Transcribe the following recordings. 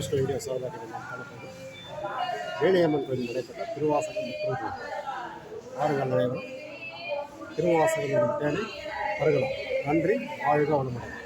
ಗೋಷ್ಠಿಗಳಿಗೆ ಸೌಲಭ್ಯಗಳನ್ನು ಕಾಣಬಹುದು ವೇಳೆಯಮ್ಮನ್ ಕೋயில் ನடைಪೆற்ற திருவாசகம் முற்றுவது ஆறுகள் நடைபெறும் திருவாசகம் தேடி வருகிறோம் நன்றி வாழ்க வளமுடன்.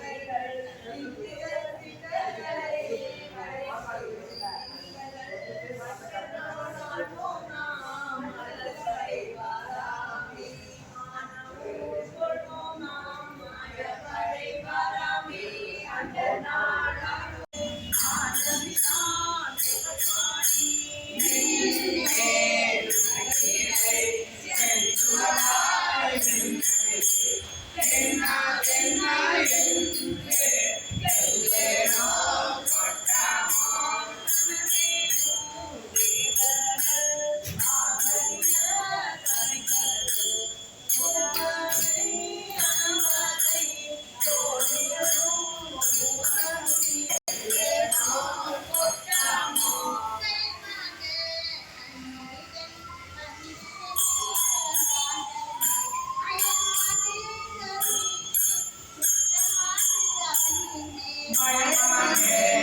Yeah.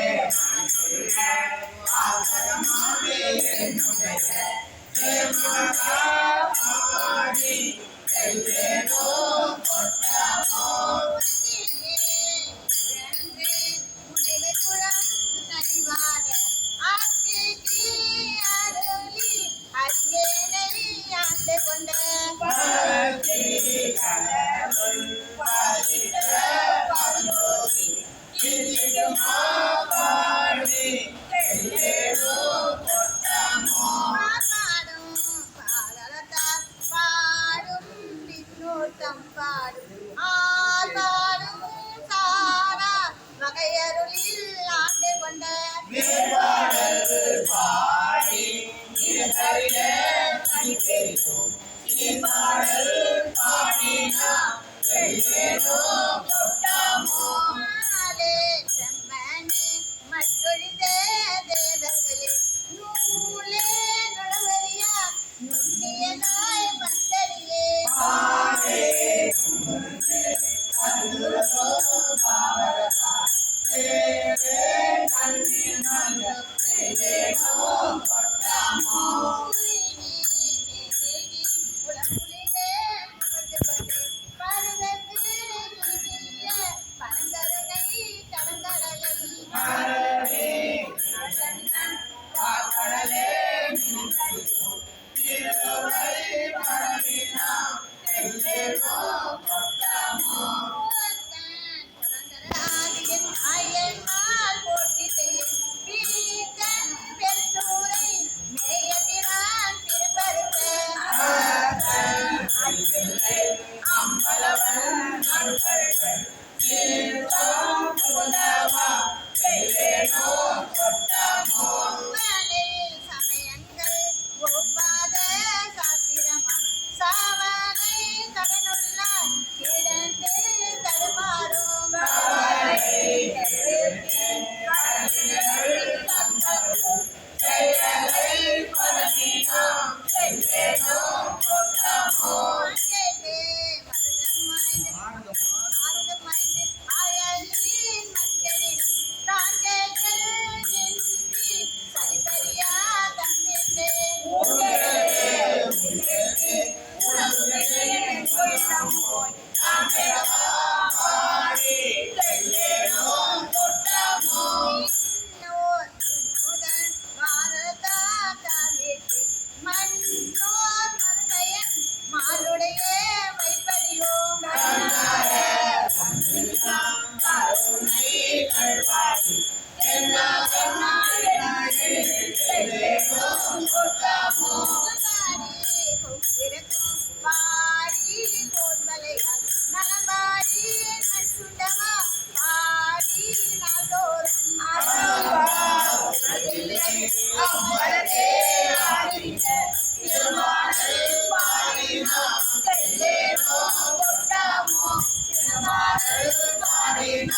ಅರುಳು ಮಾಡಿನ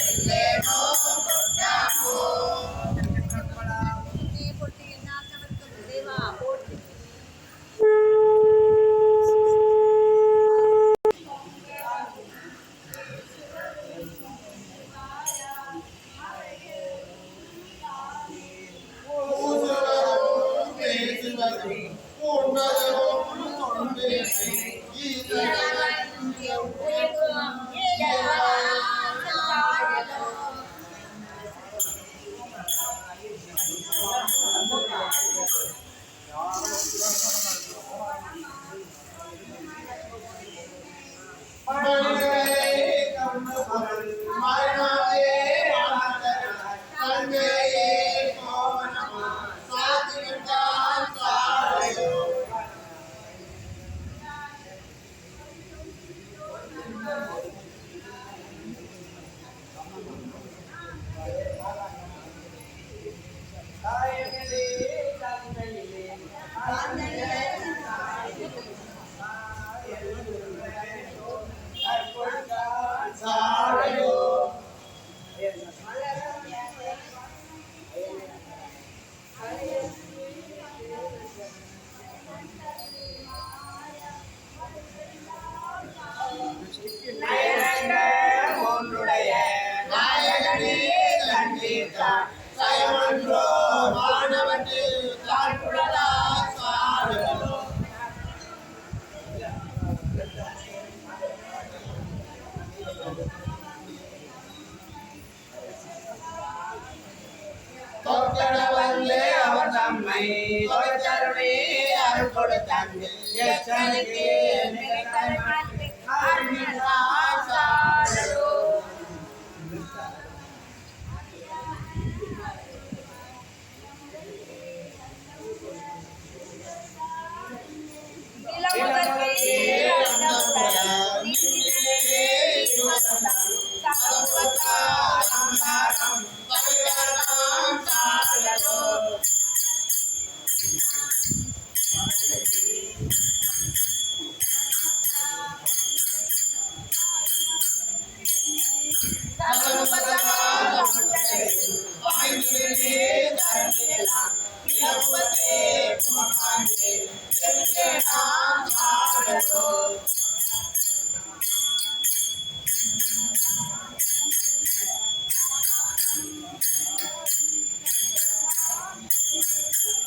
ಎಲ್ಲೇನೋ 안 돼. Thank you.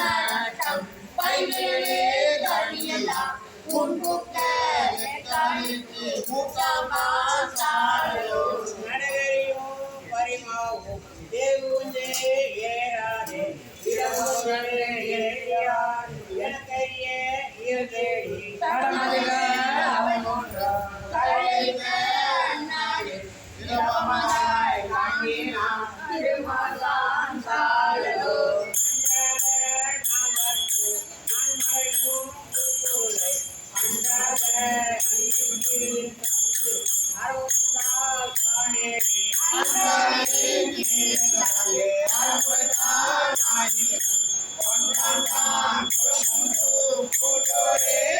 நாட்டம். பைவேலே கழியலாம் உன் புக்க காலிக்கு முக்கமா சாழோ நடகரையோ பரிமாவோ தேவுஞ்சே ஏறாதே. இரவு எனக்கரிய இயல் தேடி தடமதிலா Amen.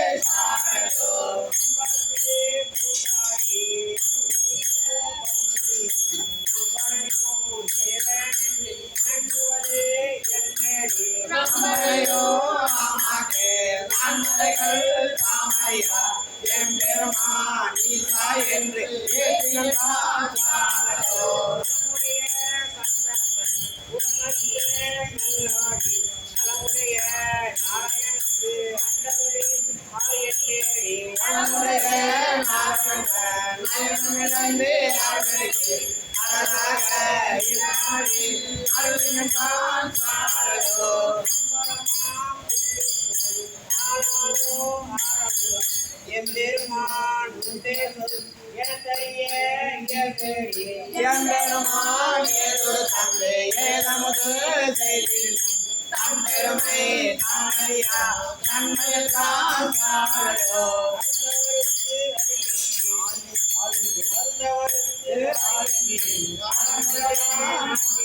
அருள்மிழந்து அவர்களுக்கு அழகாக இனாடி அருள்மிழந்தான் சாரலோ எம்பெருமான் எனத்தறிய பெருமை தன்மையில் தான் Thank you.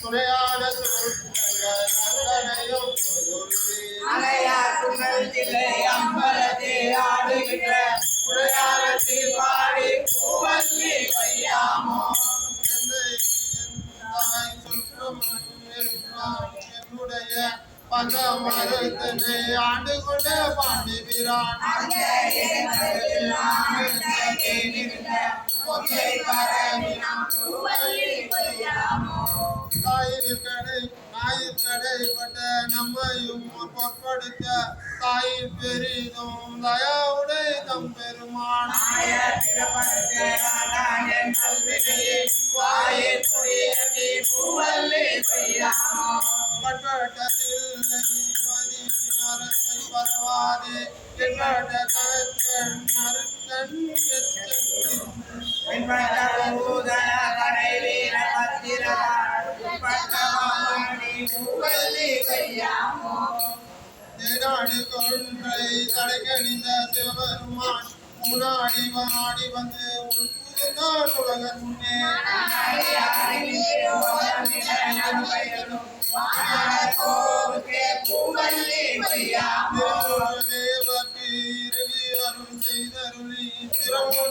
துணையான சூழ்நிலைகள் நன்கடையும் பொருள்வே. அலையார் புகழ் தில்லை அம்பலத்தே ஆடுகின்ற உடையாரத்தில் பாடி பூவல்லி வையாமோ என்னுடைய பத ஆண்டு கொண்ட பாண்டி தாயிற் கடை கடைப்பட்ட நம்மையும் பொற்படுத்த தாயிற் பெரிதும் தயாவுடை அரசை பரவாதே என்பட்ட தேடாடி கொன்றை தடைக்கணிந்த சிவபெருமான் முன்னாடி வாடி வந்து உள்புகுந்தான் உலகன் முன்னே இறுதி அருள் செய்தருளி திருப்புறமும்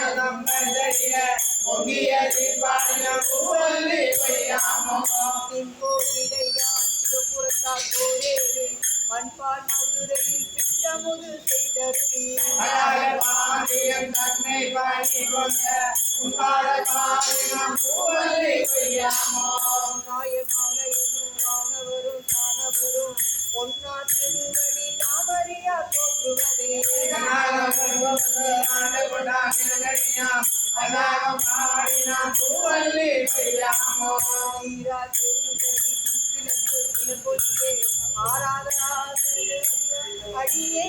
பாரதம் கண்டறிய பொங்கிய தீபாவளியம் புகழி வையாமோ திங்கோடிடையான் தன்னை பாடி கொண்ட காயமான எனும் வானவரும் பொன்னா திருவடி நாமறியா போற்றுவதே ஆண்டு அடியே